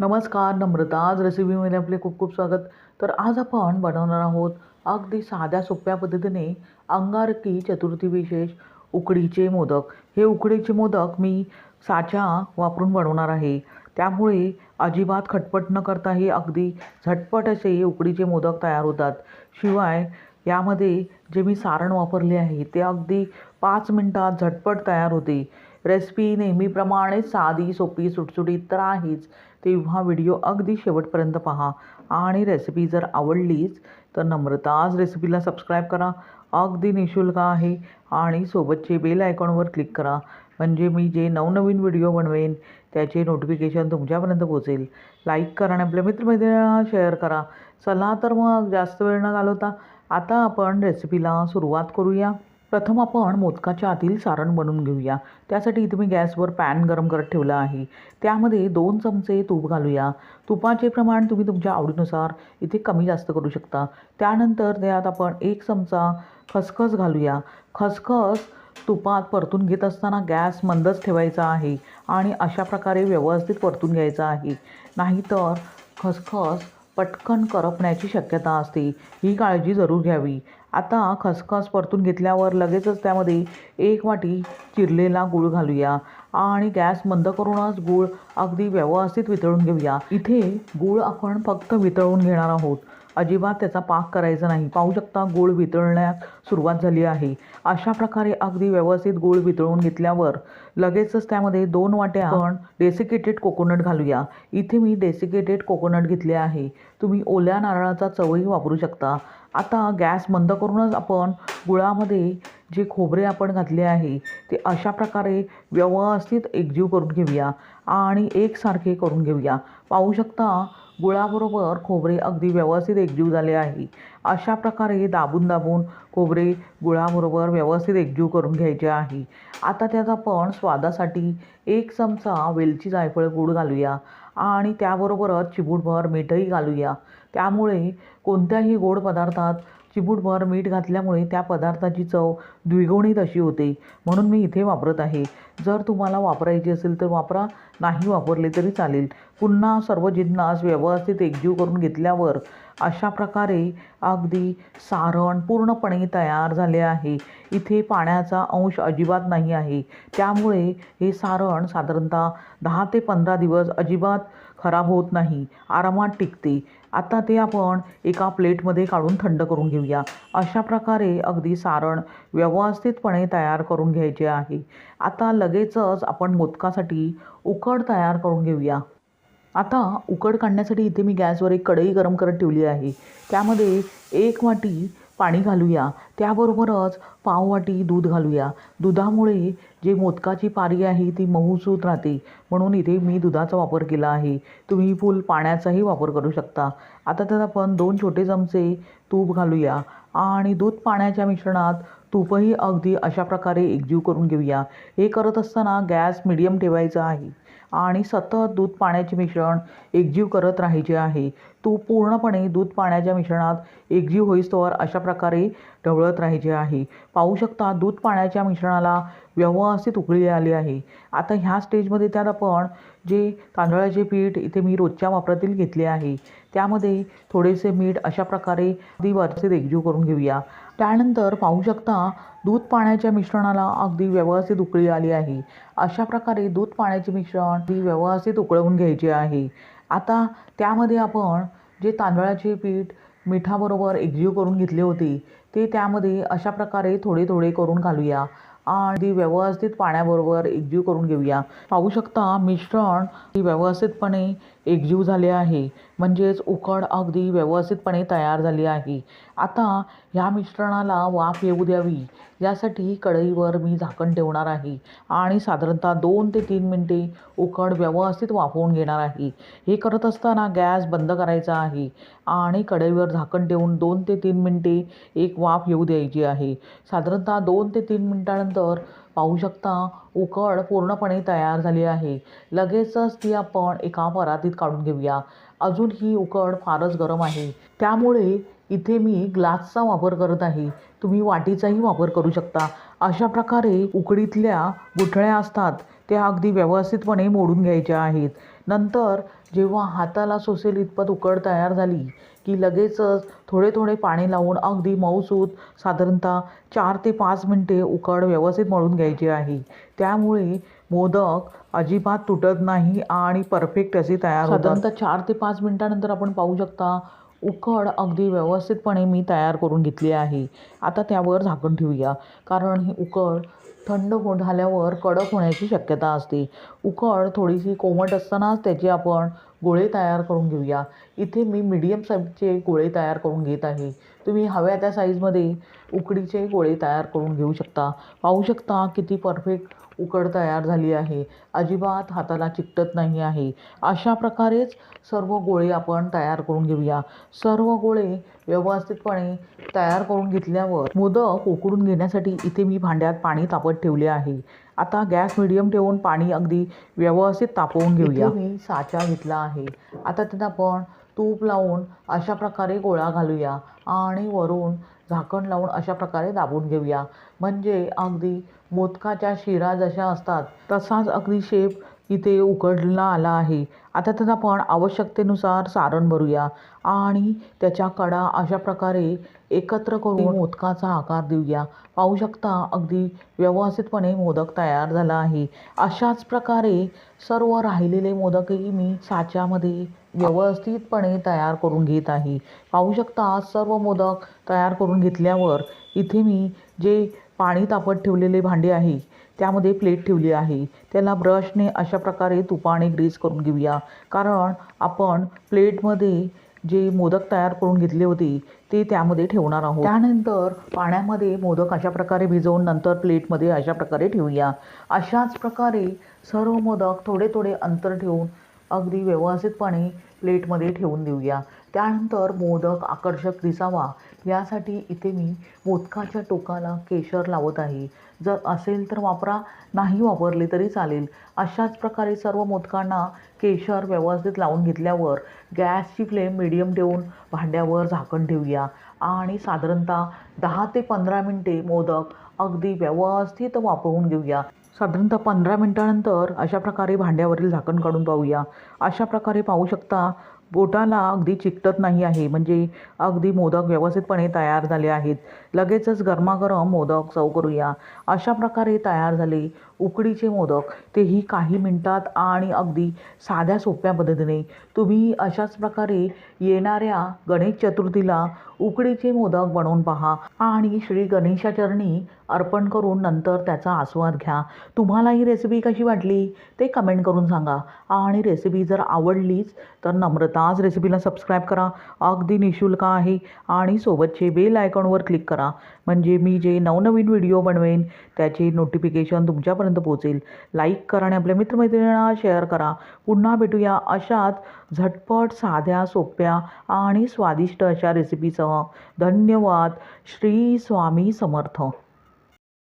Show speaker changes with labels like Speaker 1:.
Speaker 1: नमस्कार नम्रता आज रेसिपीमध्ये आपले खूप खूप स्वागत. तर आज आपण बनवणार आहोत अगदी साध्या सोप्या पद्धतीने अंगारकी चतुर्थी विशेष उकडीचे मोदक. हे उकडीचे मोदक मी साचा वापरून बनवणार आहे. त्यामुळे अजिबात खटपट न करता हे अगदी झटपट असे उकडीचे मोदक तयार होतात. शिवाय यामध्ये जे मी सारण वापरले आहे ते अगदी पाच मिनटात झटपट तयार होते. रेसिपी नेहमीप्रमाणे साधी सोपी सुटसुटीत तर आहेच. तेव्हा व्हिडिओ अगदी शेवटपर्यंत पहा. आणि रेसिपी जर आवडलीच तर नम्रता आज रेसिपीला सबस्क्राईब करा. अगदी निशुल्क आहे. आणि सोबतचे बेल आयकॉनवर क्लिक करा. म्हणजे मी जे नवनवीन व्हिडिओ बनवेन त्याचे नोटिफिकेशन तुमच्यापर्यंत पोहोचेल. लाईक करा आणि आपल्या मित्रमैत्रिणींना शेअर करा. चला तर मग जास्त वेळ न घालवता आता आपण रेसिपीला सुरुवात करूया. प्रथम आपण मोदकाच्या आतील सारण बनवून घेऊया. त्यासाठी इथे मी गॅसवर पॅन गरम करत ठेवला आहे. त्यामध्ये दोन चमचे तूप घालूया. तुपाचे प्रमाण तुम्ही तुमच्या आवडीनुसार इथे कमी जास्त करू शकता. त्यानंतर त्यात आपण एक चमचा खसखस घालूया. खसखस तुपात परतून घेत असताना गॅस मंदच ठेवायचा आहे आणि अशा प्रकारे व्यवस्थित परतून घ्यायचा आहे. नाहीतर खसखस पटकन करपण्याची शक्यता असते. ही काळजी जरूर घ्यावी. आता खसखस परतून घेतल्यावर लगेचच त्यामध्ये एक वाटी चिरलेला गूळ घालूया आणि गॅस बंद करूनच गूळ अगदी व्यवस्थित वितळून घेऊया. इथे गूळ आपण फक्त वितळून घेणार आहोत. अजिबात त्याचा पाक करायचा नाही. पाहू शकता गूळ वितळण्यास सुरुवात झाली आहे. अशा प्रकारे अगदी व्यवस्थित गूळ वितळून घेतल्यावर लगेचच त्यामध्ये दोन वाट्या आपण डेसिकेटेड कोकोनट घालूया. इथे मी डेसिकेटेड कोकोनट घेतले आहे. तुम्ही ओल्या नारळाचा चवही वापरू शकता. आता गॅस बंद करूनच आपण गुळामध्ये जे खोबरे आपण घातले आहे ते अशा प्रकारे व्यवस्थित एकजीव करून घेऊया आणि एकसारखे करून घेऊया. पाहू शकता गुळाबरोबर खोबरे अगदी व्यवस्थित एकजीव झाले आहे. अशा प्रकारे दाबून दाबून खोबरे गुळाबरोबर व्यवस्थित एकजीव करून घ्यायचे आहे. आता त्यात आपण स्वादासाठी एक चमचा वेलची जायफळ गूळ घालूया आणि त्याबरोबरच चिबूटभर मीठही घालूया. त्यामुळे कोणत्याही गोड पदार्थात चिमूटभर मीठ घातल्यामुळे त्या पदार्थाची चव द्विगुणित अशी होते. म्हणून मी इथे वापरत आहे. जर तुम्हाला वापरायची असेल तर वापरा. नाही वापरले तरी चालेल. पुन्हा सर्व जिन्नास व्यवस्थित एकजीव करून घेतल्यावर अशा प्रकारे अगदी सारण पूर्णपणे तयार झाले आहे. इथे पाण्याचा अंश अजिबात नाही आहे. त्यामुळे हे सारण साधारणतः दहा ते पंधरा दिवस अजिबात खराब होत नाही. आरामात टिकते. आता ते आपण एका प्लेटमध्ये काढून थंड करून घेऊया. अशा प्रकारे अगदी सारण व्यवस्थितपणे तयार करून घ्यायचे आहे. आता लगेचच आपण मोदकासाठी उकड तयार करून घेऊया. आता उकड काढण्यासाठी इथे मी गॅसवर एक कढई गरम करत ठेवली आहे. त्यामध्ये एक वाटी पाणी घालूया. त्याबरोबरच पाववाटी दूध घालूया. दुधामुळे जे मोदकाची पारी आहे ती मऊसूत राहते. म्हणून इथे मी दुधाचा वापर केला आहे. तुम्ही फुल पाण्याचाही वापर करू शकता. आता त्यात आपण दोन छोटे चमचे तूप घालूया. आणि दूध पाण्याच्या मिश्रणात तूपही अगदी अशा प्रकारे एकजीव करून घेऊया. हे करत असताना गॅस मिडियम ठेवायचा आहे. आणि सतत दूध पाण्याचे मिश्रण एकजीव करत राहायचे आहे. तूप पूर्णपणे दूध पाण्याच्या मिश्रणात एकजीव होईस्तोवर अशा प्रकारे ढवळत राहायचे आहे. पाहू शकता दूध पाण्याच्या मिश्रणाला व्यवस्थित उकळी आली आहे. आता ह्या स्टेजमध्ये त्यात आपण जे तांदळाचे पीठ इथे मी रोजच्या वापरातील घेतले आहे त्यामध्ये थोडेसे मीठ अशा प्रकारे अगदी वरचे एकजीव करून घेऊया. त्यानंतर पाहू शकता दूध पाण्याच्या मिश्रणाला अगदी व्यवस्थित उकळी आली आहे. अशा प्रकारे दूध पाण्याचे मिश्रण ती व्यवस्थित उकळवून घ्यायचे आहे. आता त्यामध्ये आपण जे तांदळाचे पीठ मिठाबरोबर एकजीव करून घेतले होते. ते त्यामध्ये अशा प्रकारे थोडे थोडे करून घालूया आणि व्यवस्थित पाण्याबरोबर एकजीव करून घेऊया. पाहू शकता मिश्रण व्यवस्थितपणे एकजीव झाले आहे. म्हणजेच उकड अगदी व्यवस्थितपणे तयार झाली आहे. आता ह्या मिश्रणाला वाफ येऊ द्यावी. यासाठी कढईवर मी झाकण ठेवणार आहे आणि साधारणतः दोन ते तीन मिनटे उकड व्यवस्थित वाफवून घेणार आहे. हे करत असताना गॅस बंद करायचा आहे आणि कढईवर झाकण ठेवून दोन ते तीन मिनटे एक वाफ येऊ द्यायची आहे. साधारणतः दोन ते तीन मिनटानंतर पाहू शकता उकड पूर्णपणे तयार झाली आहे. लगेचच ती आपण एका परातीत काढून घेऊया. अजून ही उकड फारच गरम आहे. त्यामुळे इथे मी ग्लासचा वापर करत आहे. तुम्ही वाटीचाही वापर करू शकता. अशा प्रकारे उकडीतल्या गुठळ्या असतात त्या अगदी व्यवस्थितपणे मोडून घ्यायच्या आहेत. नंतर जेव्हा हाताला सोसेल इतपत उकड तयार झाली की लगेचच थोडे थोडे पाणी लावून अगदी मऊसूत साधारणतः चार ते पाच मिनटे उकड व्यवस्थित मळून घ्यायची आहे. त्यामुळे मोदक अजिबात तुटत नाही आणि परफेक्ट असे तयार होतात. साधारणतः चार ते पाच मिनटानंतर आपण पाहू शकता उकड अगदी व्यवस्थितपणे मी तयार करून घेतली आहे. आता त्यावर झाकण ठेवूया. कारण ही उकड थंड झाल्यावर कडक होण्याची शक्यता असते. उकड थोडीशी कोमट असतानाच त्याची आपण गोळे तयार करून घेऊया. इथे मी मीडियम साईजचे गोळे तयार करून घेत आहे. तुम्ही हव्या त्या साईजमध्ये उकडीचे गोळे तयार करून घेऊ शकता. पाहू शकता किती परफेक्ट उकड तयार झाली आहे. अजिबात हाताला चिकटत नाही आहे. अशा प्रकारेच सर्व गोळे आपण तयार करून घेऊया. सर्व गोळे व्यवस्थितपणे तयार करून घेतल्यावर मोदक उकडून घेण्यासाठी इथे मी भांड्यात पाणी तापत ठेवले आहे. आता गॅस मिडियम ठेवून पाणी अगदी व्यवस्थित तापवून घेऊया. मी साचा घेतला आहे. आता त्यात आपण तूप लावून अशा प्रकारे गोळा घालूया आणि वरून झाकण लावून अशा प्रकारे दाबून घेऊया. म्हणजे अगदी मोदकाच्या शिरा जशा असतात तसाच अगदी शेप इथे उकडला आला आहे. आता त्यात आपण आवश्यकतेनुसार सारण भरूया. आणि त्याच्या कडा अशा प्रकारे एकत्र करून मोदकाचा आकार देऊया. पाहू शकता अगदी व्यवस्थितपणे मोदक तयार झाला आहे. अशाच प्रकारे सर्व राहिलेले मोदकही मी साच्यामध्ये व्यवस्थितपणे तयार करून घेत आहे. पाहू शकता सर्व मोदक तयार करून घेतल्यावर इथे मी जे पाणी तापत ठेवलेले भांडे आहे त्यामध्ये प्लेट ठेवली आहे. त्याला ब्रशने अशा प्रकारे तुपाने ग्रीस करून घेऊया. कारण आपण प्लेटमध्ये जे मोदक तयार करून घेतले होते ते त्यामध्ये ठेवणार आहोत. त्यानंतर पाण्यामध्ये मोदक अशा प्रकारे भिजवून नंतर प्लेटमध्ये अशा प्रकारे ठेवूया. अशाच प्रकारे सर्व मोदक थोडे थोडे अंतर ठेवून अगदी व्यवस्थितपणे प्लेटमध्ये ठेवून देऊया. त्यानंतर मोदक आकर्षक दिसावा. यासाठी इथे मी मोदकाच्या टोकाला केशर लावत आहे. जर असेल तर वापरा नाही वापरले तरी चालेल. अशाच प्रकारे सर्व मोदकांना केशर व्यवस्थित लावून घेतल्यावर गॅसची फ्लेम मिडियम ठेवून भांड्यावर झाकण ठेवूया. आणि साधारणतः दहा ते पंधरा मिनटे मोदक अगदी व्यवस्थित वापरून घेऊया. साधारणतः पंधरा मिनटानंतर अशा प्रकारे भांड्यावरील झाकण काढून पाहूया. अशा प्रकारे पाहू शकता बोटाला अगदी चिकटत नाही आहे. म्हणजे अगदी मोदक व्यवस्थितपणे तयार झाले आहेत. लगेचच गरमागरम मोदक चव करूया. अशा प्रकारे तयार झाले उकडीचे मोदक तेही काही मिनटात आणि अगदी साध्या सोप्या पद्धतीने. तुम्ही अशाच प्रकारे येणाऱ्या गणेश चतुर्थीला उकडीचे मोदक बनवून पहा आणि श्री गणेशाचरणी अर्पण करून नंतर त्याचा आस्वाद घ्या. तुम्हाला ही रेसिपी कशी वाटली ते कमेंट करून सांगा. आणि रेसिपी जर आवडलीच तर नम्रताच रेसिपीला सबस्क्राईब करा. अगदी निशुल्क आहे आणि सोबतचे बेल आयकॉनवर क्लिक करा. म्हणजे मी जे नवनवीन व्हिडिओ बनवेन त्याचे नोटिफिकेशन तुमच्यापर्यंत तुमच्यापर्यंत पोहोचेल. लाईक करा आणि आपल्या मित्रमैत्रिणींना शेअर करा. पुन्हा भेटूया अशाच झटपट साध्या सोप्या आणि स्वादिष्ट अशा रेसिपीसह धन्यवाद. श्री स्वामी समर्थ.